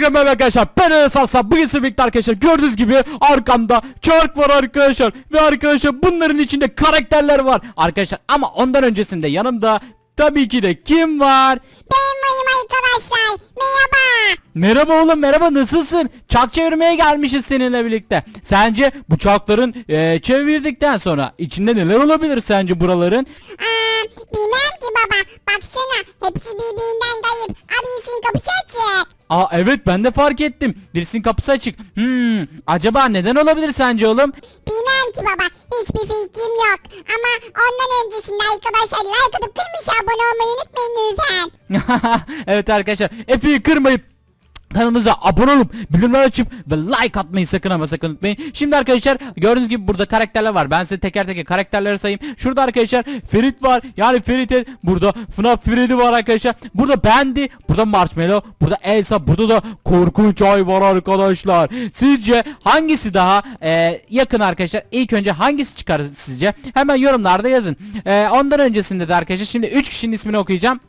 merhaba arkadaşlar. Ben Enes Arslan. Bugün sizinle birlikte arkadaşlar gördüğünüz gibi arkamda çark var arkadaşlar. Ve arkadaşlar bunların içinde karakterler var. Arkadaşlar ama ondan öncesinde yanımda tabii ki de kim var? Ben varım arkadaşlar. Merhaba. Merhaba oğlum merhaba nasılsın? Çark çevirmeye gelmişiz seninle birlikte. Sence bu çarkların eee, çevirdikten sonra içinde neler olabilir sence buraların? Aa, bilmem ki baba. Baksana. Hepsi birbirinden kayıp. Abi işin kapısı açık. Aa evet ben de fark ettim. Birisinin kapısı açık. Hmm, acaba neden olabilir sence oğlum? Bilmem ki baba. Hiçbir fikrim yok. Ama ondan öncesinde arkadaşlar like atıp kıymış abone olmayı unutmayın lütfen. evet arkadaşlar Efe'yi kırmayıp kanalımıza abone olup bildirimler açıp ve like atmayı sakın ama sakın unutmayın. Şimdi arkadaşlar gördüğünüz gibi burada karakterler var. Ben size teker teker karakterleri sayayım. Şurada arkadaşlar Ferit var. Yani Ferit'e burada FNAF Freddy var arkadaşlar. Burada Bendy, burada Marshmallow, burada Elsa, burada da Korkunç Ay var arkadaşlar. Sizce hangisi daha e, yakın arkadaşlar? İlk önce hangisi çıkar sizce? Hemen yorumlarda yazın. E, ondan öncesinde de arkadaşlar şimdi 3 kişinin ismini okuyacağım.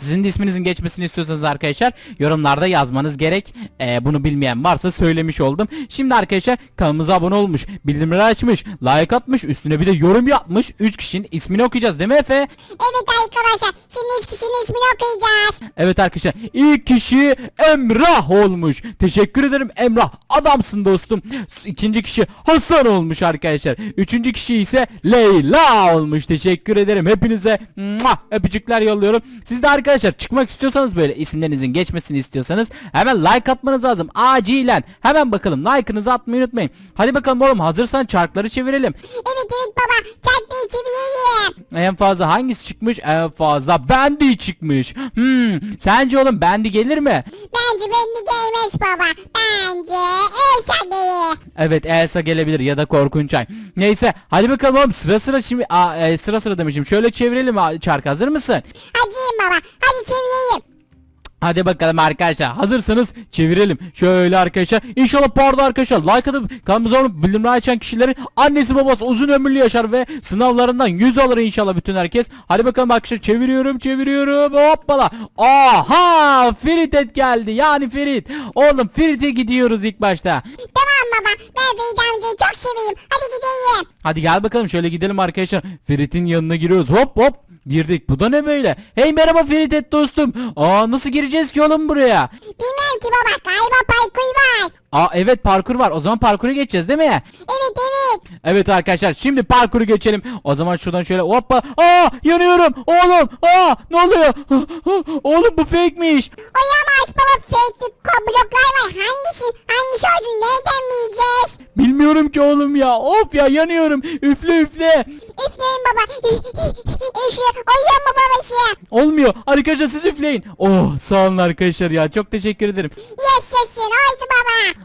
Sizin de isminizin geçmesini istiyorsanız arkadaşlar yorumlarda yazmanız gerek. Ee, bunu bilmeyen varsa söylemiş oldum. Şimdi arkadaşlar kanalımıza abone olmuş, bildirimleri açmış, like atmış, üstüne bir de yorum yapmış. 3 kişinin ismini okuyacağız değil mi Efe? Evet arkadaşlar. Şimdi üç kişinin ismini okuyacağız. Evet arkadaşlar ilk kişi Emrah olmuş. Teşekkür ederim Emrah. Adamsın dostum. İkinci kişi Hasan olmuş arkadaşlar. Üçüncü kişi ise Leyla olmuş. Teşekkür ederim. Hepinize muah, öpücükler yolluyorum. Siz de arkadaşlar çıkmak istiyorsanız böyle isimlerinizin geçmesini istiyorsanız hemen like atmanız lazım. Acilen. Hemen bakalım like'ınızı atmayı unutmayın. Hadi bakalım oğlum hazırsan çarkları çevirelim. Evet evet baba. Çaktı çevireyim. En fazla hangisi çıkmış? En fazla Bendy çıkmış. Hmm, sence oğlum Bendy gelir mi? Bence beni gelmez baba. Bence Elsa gelir. Evet Elsa gelebilir ya da Korkunç Ay. Neyse hadi bakalım oğlum sıra sıra şimdi Aa, e, sıra sıra demişim. Şöyle çevirelim çark hazır mısın? Hadi baba. Hadi çevireyim. Hadi bakalım arkadaşlar hazırsanız çevirelim. Şöyle arkadaşlar inşallah pardon arkadaşlar like atıp kanalımıza abone bildirimleri açan kişilerin annesi babası uzun ömürlü yaşar ve sınavlarından 100 alır inşallah bütün herkes. Hadi bakalım arkadaşlar çeviriyorum çeviriyorum hoppala. Aha Ferit geldi yani Ferit. Oğlum Ferit'e gidiyoruz ilk başta. Tamam baba. Ben Beydi amcayı çok seveyim. Hadi gidelim. Hadi gel bakalım şöyle gidelim arkadaşlar. Ferit'in yanına giriyoruz. Hop hop. Girdik. Bu da ne böyle? Hey merhaba Ferit et dostum. Aa nasıl gireceğiz ki oğlum buraya? Bilmem ki baba. Galiba parkur var. Aa evet parkur var. O zaman parkuru geçeceğiz değil mi? Evet evet. Evet arkadaşlar şimdi parkuru geçelim. O zaman şuradan şöyle hoppa. Aa yanıyorum. Oğlum. Aa ne oluyor? Oğlum bu fake'miş. Oyamaz baba fake bloklar var. Hangisi? Hangisi olduğunu nereden bileceğiz? Bilmiyorum ki oğlum ya. Of ya yanıyorum. Üfle üfle. Üfleyin baba. Üfle. Oyuyor mu babası? Olmuyor. Arkadaşlar siz üfleyin. Oh sağ olun arkadaşlar ya. Çok teşekkür ederim. Yaşasın.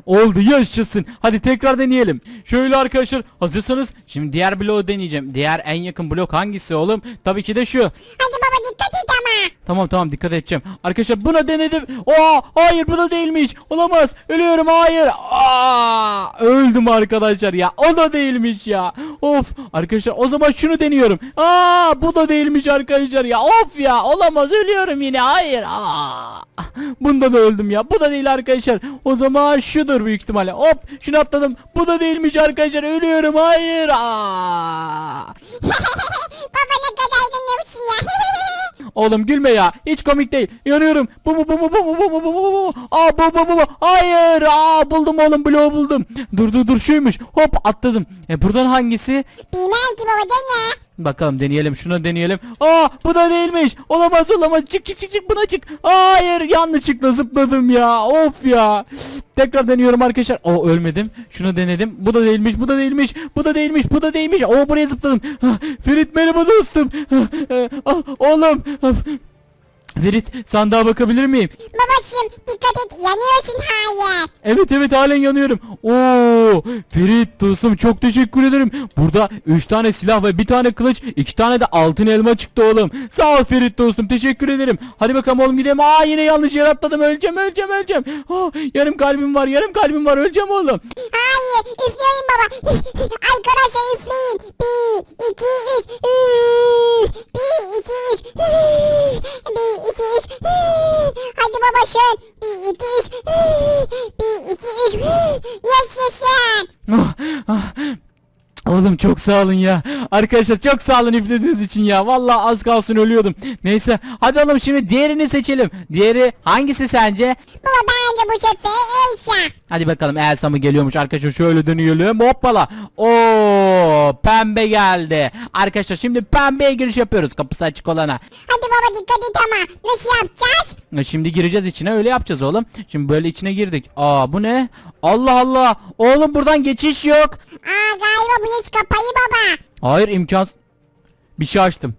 Oldu yaşasın. Hadi tekrar deneyelim. Şöyle arkadaşlar hazırsanız şimdi diğer bloğu deneyeceğim. Diğer en yakın blok hangisi oğlum? Tabii ki de şu. Hadi baba dikkat et ama. Tamam tamam dikkat edeceğim. Arkadaşlar buna denedim. Aa hayır bu da değilmiş. Olamaz. Ölüyorum hayır. Aa öldüm arkadaşlar ya. O da değilmiş ya. Of arkadaşlar o zaman şunu deniyorum. Aa bu da değilmiş arkadaşlar ya. Of ya olamaz ölüyorum yine. Hayır. Aa. Bunda da öldüm ya. Bu da değil arkadaşlar. O zaman şudur büyük ihtimalle. Hop şunu atladım. Bu da değilmiş arkadaşlar. Ölüyorum. Hayır. Baba ne kadar dinliyorsun ya. Oğlum gülme ya. Hiç komik değil. Yanıyorum. Bu mu bu mu bu mu bu mu bu mu bu mu? Aa bu bu bu mu? Hayır. Aa buldum oğlum bloğu buldum. Dur dur dur şuymuş. Hop atladım. E buradan hangisi? Bilmem ki baba ne? Bakalım deneyelim şunu deneyelim. Aa bu da değilmiş. Olamaz olamaz. Çık çık çık çık buna çık. Hayır yanlışlıkla zıpladım ya. Of ya. Tekrar deniyorum arkadaşlar. O ölmedim. Şunu denedim. Bu da değilmiş. Bu da değilmiş. Bu da değilmiş. Bu da değilmiş. O buraya zıpladım. Ah, Ferit merhaba dostum. Ah, ah, Oğlum. Ferit sandığa bakabilir miyim? Babacığım dikkat et yanıyorsun hayır. Evet evet halen yanıyorum. Oo Ferit dostum çok teşekkür ederim. Burada 3 tane silah ve bir tane kılıç, 2 tane de altın elma çıktı oğlum. Sağ ol Ferit dostum teşekkür ederim. Hadi bakalım oğlum gidelim. Aa yine yanlış yere atladım. Öleceğim öleceğim öleceğim. Aa, yarım kalbim var yarım kalbim var öleceğim oğlum. Hayır üfleyin baba. Arkadaşlar üfleyin. Bir, iki, üç. Bir, iki, üç. Bir, iki, üç. Hadi baba sen. Bir, iki, üç. Bir, iki, üç. Yaşasın. Ah, ah. Oğlum çok sağ olun ya. Arkadaşlar çok sağ olun üflediğiniz için ya. Vallahi az kalsın ölüyordum. Neyse hadi oğlum şimdi diğerini seçelim. Diğeri hangisi sence? Baba bence bu sefer Elsa. Hadi bakalım Elsa mı geliyormuş arkadaşlar şöyle dönüyorum hoppala. Oo pembe geldi. Arkadaşlar şimdi pembeye giriş yapıyoruz kapısı açık olana. Hadi baba dikkat et ama. Nasıl yapacağız? E, Şimdi gireceğiz içine öyle yapacağız oğlum. Şimdi böyle içine girdik. Aa bu ne? Allah Allah. Oğlum buradan geçiş yok. Aa galiba bu yaş kapayı baba. Hayır imkansız. Bir şey açtım.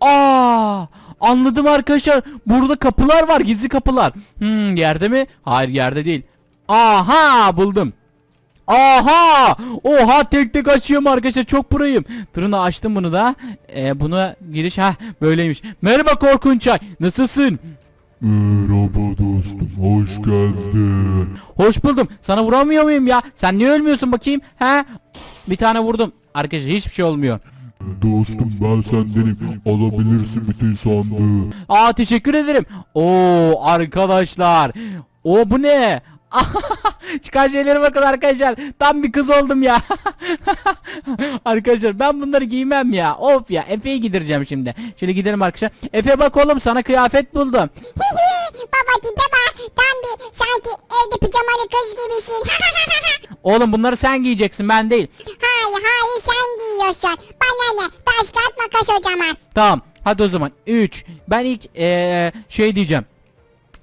Aa anladım arkadaşlar. Burada kapılar var gizli kapılar. Hmm yerde mi? Hayır yerde değil. Aha buldum. Aha! Oha tek tek açıyorum arkadaşlar çok burayım. Tırını açtım bunu da. Ee, buna giriş ha böyleymiş. Merhaba Korkunçay. Nasılsın? Merhaba dostum, hoş geldin. Hoş buldum. Sana vuramıyor muyum ya? Sen niye ölmüyorsun bakayım? He? Bir tane vurdum. Arkadaşlar hiçbir şey olmuyor. Dostum ben sendenim, alabilirsin bütün sandığı. Aa teşekkür ederim. Oo arkadaşlar. O bu ne? Çıkan şeylere bakın arkadaşlar. Tam bir kız oldum ya. arkadaşlar ben bunları giymem ya. Of ya Efe'yi gidireceğim şimdi. Şöyle gidelim arkadaşlar. Efe bak oğlum sana kıyafet buldum. baba tipe bak. Tam bir sanki evde pijamalı kız gibisin. Oğlum bunları sen giyeceksin ben değil. hayır hayır sen giyiyorsun. Bana ne? Taş kağıt makas o zaman. Tamam. Hadi o zaman 3. Ben ilk eee, şey diyeceğim.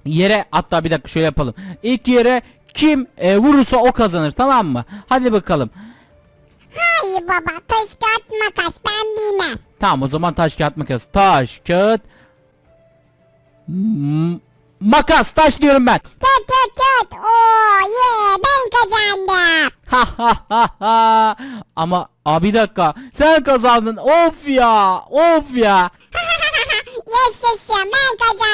Yere hatta bir dakika şöyle yapalım. İlk yere kim eee, vurursa o kazanır tamam mı? Hadi bakalım. Hayır baba taş kağıt makas ben bilmem. Tamam o zaman taş kağıt makas. Taş kağıt M- makas taş diyorum ben. Kağıt kağıt kağıt. Oo ye ben kazandım. Ha ha ha ha. Ama abi bir dakika. Sen kazandın. Of ya. Of ya. Yaşasın ben kazandım.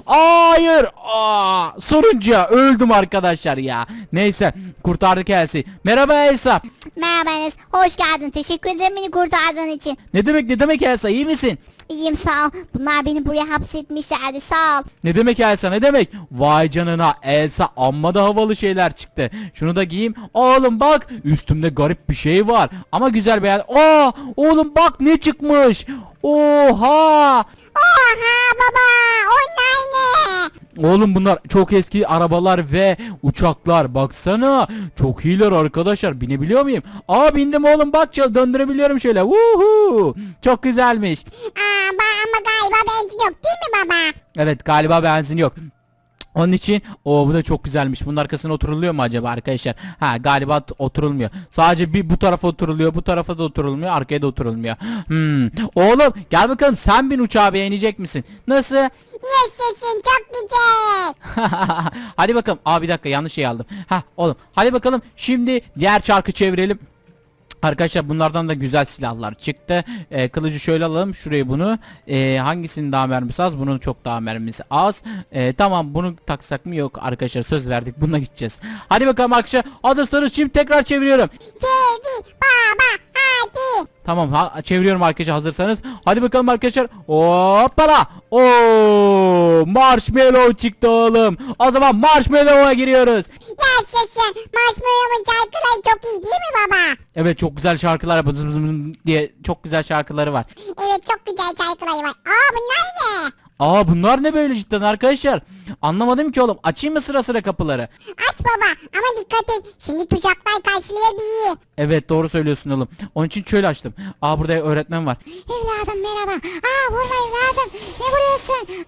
hayır Aa, sonuncuya öldüm arkadaşlar ya neyse kurtardık Elsa'yı merhaba Elsa Merhaba Enes. Hoş geldin. Teşekkür ederim beni kurtardığın için. ne demek ne demek Elsa iyi misin İyiyim sağ ol. Bunlar beni buraya hapsetmişlerdi sağ ol. Ne demek Elsa ne demek? Vay canına Elsa amma da havalı şeyler çıktı. Şunu da giyeyim. Oğlum bak üstümde garip bir şey var. Ama güzel yer. Aa oğlum bak ne çıkmış. Oha. Oha baba onlar ne? Oğlum bunlar çok eski arabalar ve uçaklar. Baksana. Çok iyiler arkadaşlar. Binebiliyor muyum? Aa bindim oğlum bak çal- döndürebiliyorum şöyle. Woohoo. Çok güzelmiş. Aa, ba- ama galiba benzin yok değil mi baba? Evet galiba benzin yok. Onun için o bu da çok güzelmiş. Bunun arkasına oturuluyor mu acaba arkadaşlar? Ha galiba oturulmuyor. Sadece bir bu tarafa oturuluyor, bu tarafa da oturulmuyor, arkaya da oturulmuyor. Hmm. Oğlum gel bakalım sen bin uçağa beğenecek misin? Nasıl? Yaşasın çok güzel. hadi bakalım. Aa bir dakika yanlış şey aldım. Ha oğlum hadi bakalım. Şimdi diğer çarkı çevirelim. Arkadaşlar bunlardan da güzel silahlar çıktı. Ee, kılıcı şöyle alalım. Şuraya bunu. Ee, hangisinin daha mermisi az? Bunun çok daha mermisi az. Ee, tamam bunu taksak mı? Yok arkadaşlar söz verdik. Bununla gideceğiz. Hadi bakalım arkadaşlar. Hazırsanız şimdi tekrar çeviriyorum. Hadi. Tamam ha, çeviriyorum arkadaşlar hazırsanız. Hadi bakalım arkadaşlar. Hoppala. Oo, marshmallow çıktı oğlum. O zaman marshmallow'a giriyoruz. Yaşasın. Marshmallow'un şarkıları çok iyi değil mi baba? Evet çok güzel şarkılar bızım bızım bızım diye çok güzel şarkıları var. Evet çok güzel şarkıları var. Aa bunlar ne? Aa bunlar ne böyle cidden arkadaşlar? Anlamadım ki oğlum. Açayım mı sıra sıra kapıları? Aç baba ama dikkat et. Şimdi tuzaklar karşılayabilir. Evet doğru söylüyorsun oğlum. Onun için şöyle açtım. Aa burada öğretmen var. Evladım merhaba. Aa vurma evladım. Ne vuruyorsun?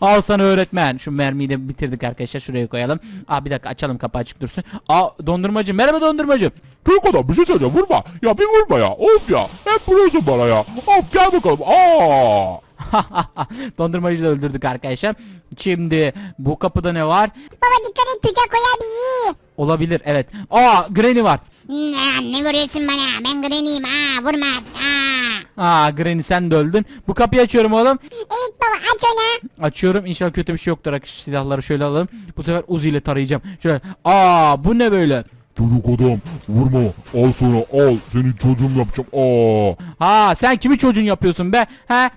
Aa. Al sana öğretmen. Şu mermiyi de bitirdik arkadaşlar. Şuraya koyalım. Aa bir dakika açalım kapı açık dursun. Aa dondurmacı. Merhaba dondurmacı. Çocuk adam bir şey söyleyeceğim, vurma. Ya bir vurma ya, of ya. Hep vuruyorsun bana ya. Of gel bakalım, aa. Dondurmacıyı da öldürdük arkadaşlar. Şimdi bu kapıda ne var? Baba dikkat et tuzak koyabilir. Olabilir evet. Aa Granny var. Ne, ne vuruyorsun bana? Ben Granny'im. Aa vurma. Aa. Aa Granny sen de öldün. Bu kapıyı açıyorum oğlum. Evet baba aç onu. Açıyorum. İnşallah kötü bir şey yoktur. Arkadaşlar silahları şöyle alalım. Bu sefer Uzi ile tarayacağım. Şöyle. Aa bu ne böyle? Çocuk adam vurma al sonra al seni çocuğum yapacağım aa. Ha sen kimi çocuğun yapıyorsun be? He?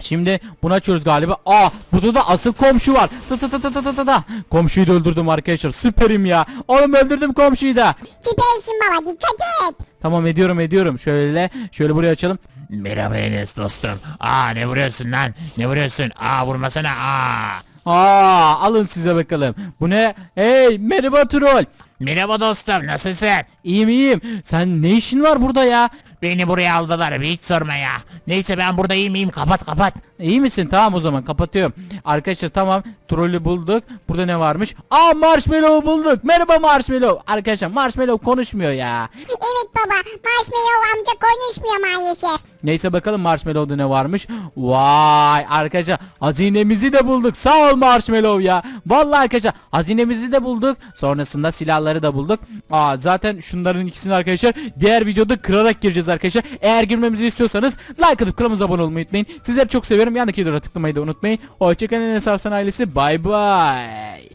Şimdi bunu açıyoruz galiba. Aa burada da asıl komşu var. Tı tı tı tı tı tı tı. Komşuyu da öldürdüm arkadaşlar. Süperim ya. Oğlum öldürdüm komşuyu da. Süpersin baba dikkat et. Tamam ediyorum ediyorum. Şöyle şöyle buraya açalım. Merhaba Enes dostum. Aa ne vuruyorsun lan? Ne vuruyorsun? Aa vurmasana aa. Aa alın size bakalım. Bu ne? Hey merhaba troll. Merhaba dostum nasılsın? İyiyim iyiyim. Sen ne işin var burada ya? Beni buraya aldılar bir hiç sorma ya. Neyse ben burada iyiyim iyiyim kapat kapat. İyi misin? Tamam o zaman kapatıyorum. Arkadaşlar tamam trolü bulduk. Burada ne varmış? Aa marshmallow bulduk. Merhaba marshmallow. Arkadaşlar marshmallow konuşmuyor ya. Evet baba Marshmallow amca konuşmuyor maalesef. Neyse bakalım marshmallow'da ne varmış. Vay arkadaşlar hazinemizi de bulduk. Sağ ol marshmallow ya. Vallahi arkadaşlar hazinemizi de bulduk. Sonrasında silahları da bulduk. Aa zaten şunların ikisini arkadaşlar diğer videoda kırarak gireceğiz arkadaşlar. Eğer girmemizi istiyorsanız like atıp kanalımıza abone olmayı unutmayın. Sizleri çok seviyorum. Yandaki videoya tıklamayı da unutmayın. Hoşçakalın Enes Arslan ailesi. Bay bay.